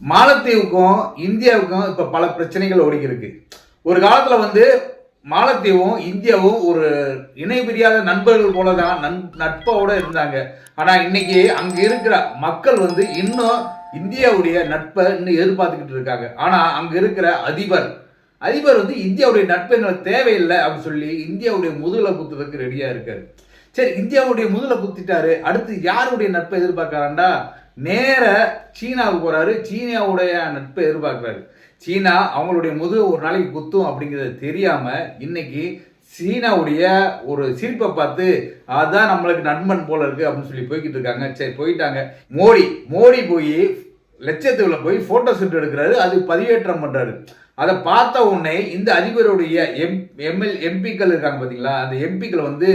மாலத்தீவுக்கும் இந்தியாவுக்கும் இப்போ பல பிரச்சனைகள் ஓடிக்கிருக்கு. ஒரு காலத்தில் வந்து மாலத்தீவும் இந்தியாவும் ஒரு இணை பிரியாத நண்பர்கள் போல தான் நன் நட்போட இருந்தாங்க. ஆனால் இன்னைக்கு அங்கே இருக்கிற மக்கள் வந்து இன்னும் இந்தியாவுடைய நட்பை இன்னும் எதிர்பார்த்துக்கிட்டு இருக்காங்க. ஆனால் அங்கே இருக்கிற அதிபர் அதிபர் வந்து இந்தியாவுடைய நட்பு எங்களுக்கு தேவையில்லை அப்படின்னு சொல்லி இந்தியாவுடைய முதுகில் குத்துறதுக்கு ரெடியாக இருக்காரு. சரி இந்தியாவுடைய முதுகுல குத்திட்டாரு. அடுத்து யாருடைய நட்பை எதிர்பார்க்கறாண்டா நேர சீனாவுக்கு போகிறாரு சீனாவுடைய நட்பை எதிர்பார்க்குறாரு. சீனா அவங்களுடைய முதுகு ஒரு நாளைக்கு குத்தும் அப்படிங்கிறது தெரியாமல் இன்னைக்கு சீனாவுடைய ஒரு சிரிப்பை பார்த்து அதான் நம்மளுக்கு நண்பன் போல இருக்கு அப்படின்னு சொல்லி போய்கிட்டு இருக்காங்க. சரி போயிட்டாங்க. மோடி மோடி போய் லட்சத்தீவில் போய் ஃபோட்டோ ஷூட் எடுக்கிறாரு. அது பதிவேற்றம் பண்ணுறாரு அதை பார்த்த உடனே இந்த அதிபருடைய எம் எம்எல் எம்பிக்கள் இருக்காங்க பார்த்தீங்களா அந்த எம்பிக்கள் வந்து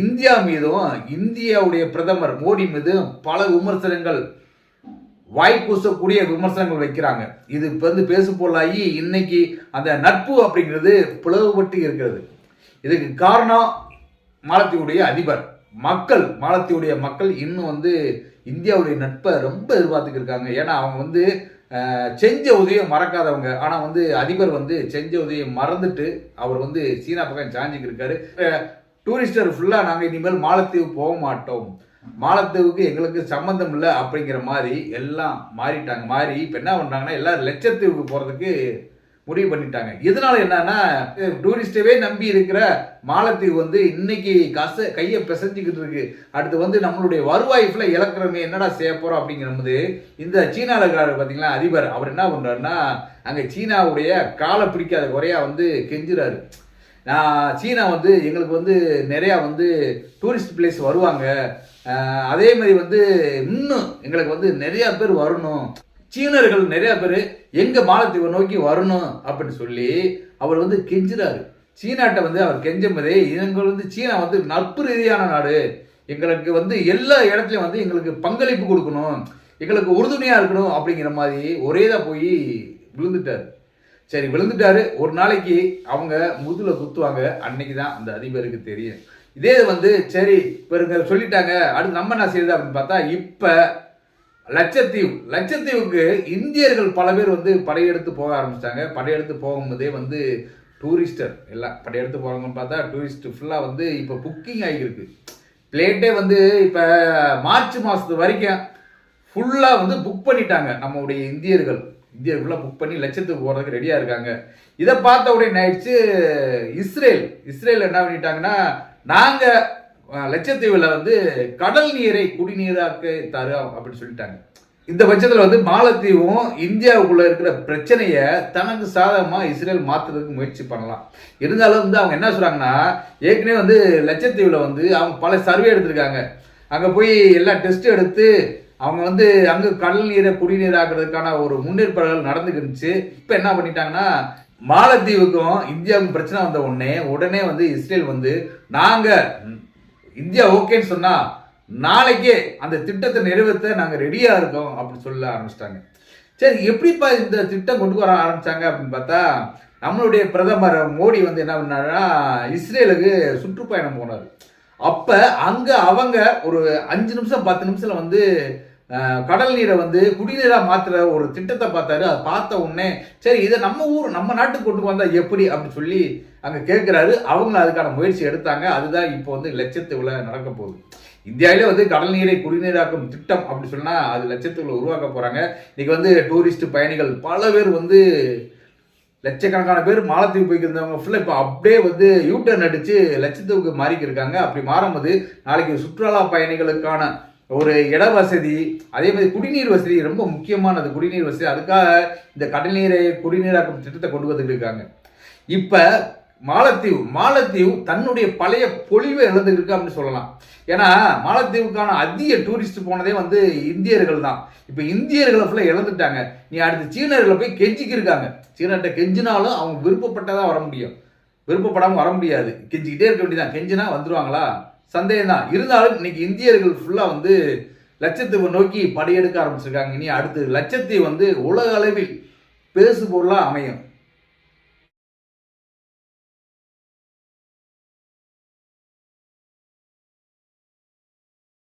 இந்தியா மீதும் இந்தியாவுடைய பிரதமர் மோடி மீதும் பல விமர்சனங்கள் வாய்ப்பூசக்கூடிய விமர்சனங்கள் வைக்கிறாங்க. இது இப்போ வந்து பேசு பொருளாகி இன்னைக்கு அந்த நட்பு அப்படிங்கிறது பிளவுபட்டு இருக்கிறது. இதுக்கு காரணம் மாலத்தீவுடைய அதிபர். மக்கள் மாலத்தீவுடைய மக்கள் இன்னும் வந்து இந்தியாவுடைய நட்பை ரொம்ப எதிர்பார்த்துக்கு இருக்காங்க ஏன்னா அவங்க வந்து செஞ்ச உதவியை மறக்காதவங்க. ஆனால் வந்து அதிபர் வந்து செஞ்ச உதவியை மறந்துட்டு அவர் வந்து சீனா பக்கம் சாஞ்சிக்கு இருக்காரு டூரிஸ்டர் ஃபுல்லாக நாங்கள் இனிமேல் மாலத்தீவு போக மாட்டோம். மாலத்தீவுக்கு எங்களுக்கு சம்மந்தம் இல்லை அப்படிங்கிற மாதிரி எல்லாம் மாறிட்டாங்க. மாறி இப்போ என்ன பண்ணுறாங்கன்னா எல்லாரும் லட்சத்தீவுக்கு போகிறதுக்கு முடிவு பண்ணிட்டாங்க. இதனால என்னன்னா டூரிஸ்டவே நம்பி இருக்கிற மாலத்தீவு வந்து இன்னைக்கு காசு கையை பிசைஞ்சிக்கிட்டு இருக்கு. அடுத்து வந்து நம்மளுடைய வருவாய்ஃபில் இழக்கிறோமே என்னடா செய்ய போறோம் அப்படிங்கிறபோது இந்த சீனால இருக்கிறாரு பாத்தீங்களா அதிபர் அவர் என்ன பண்றாருன்னா அங்க சீனாவுடைய காலை பிடிக்காத குறையா வந்து கெஞ்சுறாரு. நான் சீனா வந்து எங்களுக்கு வந்து நிறையா வந்து டூரிஸ்ட் பிளேஸ் வருவாங்க. அதே மாதிரி வந்து இன்னும் எங்களுக்கு வந்து நிறையா பேர் வரணும். சீனர்கள் நிறைய பேர் எங்க மாலத்தீவை நோக்கி வரணும் அப்படின்னு சொல்லி அவர் வந்து கெஞ்சுறாரு. சீனாட்டை வந்து அவர் கெஞ்சும் போதே எங்கள் வந்து சீனா வந்து நட்பு ரீதியான நாடு. எங்களுக்கு வந்து எல்லா இடத்துலையும் வந்து எங்களுக்கு பங்களிப்பு கொடுக்கணும். எங்களுக்கு உறுதுணையாக இருக்கணும். அப்படிங்கிற மாதிரி ஒரேதா போய் விழுந்துட்டாரு. சரி விழுந்துட்டாரு. ஒரு நாளைக்கு அவங்க முதுல குத்துவாங்க. அன்னைக்கு தான் அந்த அதிபருக்கு தெரியும். இதே வந்து சரி இவருங்க சொல்லிட்டாங்க. அடுத்து நம்ம என்ன செய்யுது அப்படின்னு பார்த்தா இப்போ லட்சத்தீவு. லட்சத்தீவுக்கு இந்தியர்கள் பல பேர் வந்து படையெடுத்து போக ஆரம்பிச்சிட்டாங்க. படையெடுத்து போகும்போதே வந்து டூரிஸ்டர் எல்லாம் படையெடுத்து போகிறாங்கன்னு பார்த்தா டூரிஸ்ட் ஃபுல்லாக வந்து இப்போ புக்கிங் ஆகியிருக்கு. பிளேட்டே வந்து இப்போ மார்ச் மாதத்து வரைக்கும் ஃபுல்லாக வந்து புக் பண்ணிட்டாங்க நம்மளுடைய இந்தியர்கள். இந்தியர் ஃபுல்லாக புக் பண்ணி லட்சத்துக்கு போகிறதுக்கு ரெடியாக இருக்காங்க. இதை பார்த்த உடனே ஆயிடுச்சு இஸ்ரேல். இஸ்ரேல் என்ன பண்ணிட்டாங்கன்னா நாங்கள் லட்சத்தீவில் வந்து கடல் நீரை குடிநீராக்க தரும் அப்படின்னு சொல்லிட்டாங்க. இந்த பட்சத்தில் வந்து மாலத்தீவும் இந்தியாவுக்குள்ள இருக்கிற பிரச்சனையை தனக்கு சாதகமாக இஸ்ரேல் மாற்றுறதுக்கு முயற்சி பண்ணலாம். இருந்தாலும் வந்து அவங்க என்ன சொல்கிறாங்கன்னா ஏற்கனவே வந்து லட்சத்தீவில் வந்து அவங்க பல சர்வே எடுத்திருக்காங்க. அங்கே போய் எல்லா டெஸ்ட்டும் எடுத்து அவங்க வந்து அங்கே கடல் நீரை குடிநீராக்குறதுக்கான ஒரு முன்னேற்பாடுகள் நடந்துக்கிருந்துச்சு இப்போ என்ன பண்ணிட்டாங்கன்னா மாலத்தீவுக்கும் இந்தியாவுக்கும் பிரச்சனை வந்த உடனே உடனே வந்து இஸ்ரேல் வந்து நாங்கள் இந்தியா ஓகேன்னு சொன்னா நாளைக்கே அந்த திட்டத்தை நிறைவேற்ற நாங்கள் ரெடியா இருக்கோம் அப்படின்னு சொல்ல ஆரம்பிச்சிட்டாங்க. சரி எப்படிப்பா இந்த திட்டம் கொண்டு வர ஆரம்பிச்சாங்க அப்படின்னு பார்த்தா நம்மளுடைய பிரதமர் மோடி வந்து என்ன பண்ணாருன்னா இஸ்ரேலுக்கு சுற்றுப்பயணம் போனார். அப்போ அங்கே அவங்க ஒரு அஞ்சு நிமிஷம் பத்து நிமிஷத்தில் வந்து கடல் நீரை வந்து குடிநீராக மாற்றுற ஒரு திட்டத்தை பார்த்தாரு. அதை பார்த்த உடனே சரி இதை நம்ம ஊர் நம்ம நாட்டுக்கு கொண்டு வந்தால் எப்படி அப்படின்னு சொல்லி அங்கே கேட்குறாரு அவங்க அதுக்கான முயற்சி எடுத்தாங்க. அதுதான் இப்போ வந்து லட்சத்தீவுல நடக்க போகுது. இந்தியாவிலே வந்து கடல் நீரை குடிநீராக்கும் திட்டம் அப்படி சொன்னால் அது லட்சத்தீவுல உருவாக்க போகிறாங்க இன்றைக்கி வந்து டூரிஸ்ட் பயணிகள் பல பேர் வந்து லட்சக்கணக்கான பேர் மாலத்தீவு போய்க்கிருந்தவங்க ஃபுல்லாக இப்போ அப்படியே வந்து யூ அடிச்சு லட்சத்தீவுக்கு மாறிக்கி மாறிக்கிருக்காங்க. அப்படி மாறும்போது நாளைக்கு சுற்றுலா பயணிகளுக்கான ஒரு இட வசதி அதே மாதிரி குடிநீர் வசதி ரொம்ப முக்கியமானது. குடிநீர் வசதி. அதுக்காக இந்த கடல் நீரை குடிநீராக்கும் திட்டத்தை கொண்டு வந்துருக்காங்க இருக்காங்க. இப்போ மாலத்தீவு மாலத்தீவு தன்னுடைய பழைய பொழிவை இழந்துருக்கு அப்படின்னு சொல்லலாம். ஏன்னா மாலத்தீவுக்கான அதிக டூரிஸ்ட் போனதே வந்து இந்தியர்கள் தான். இப்போ இந்தியர்களை ஃபுல்லாக இழந்துட்டாங்க. நீ அடுத்து சீனர்களை போய் கெஞ்சிக்கு இருக்காங்க சீனர்கிட்ட கெஞ்சினாலும் அவங்க விருப்பப்பட்டதாக வர முடியும். விருப்பப்படாமல் வர முடியாது. கெஞ்சிக்கிட்டே இருக்க வேண்டியதான் கெஞ்சினா வந்துடுவாங்களா சந்தேகம் தான் இருந்தாலும் இன்னைக்கு இந்தியர்கள் ஃபுல்லாக வந்து லட்சத்தீவை நோக்கி படையெடுக்க ஆரம்பிச்சிருக்காங்க. இனி அடுத்து லட்சத்தீவு வந்து உலக அளவில் பேசு பொருளாக அமையும்.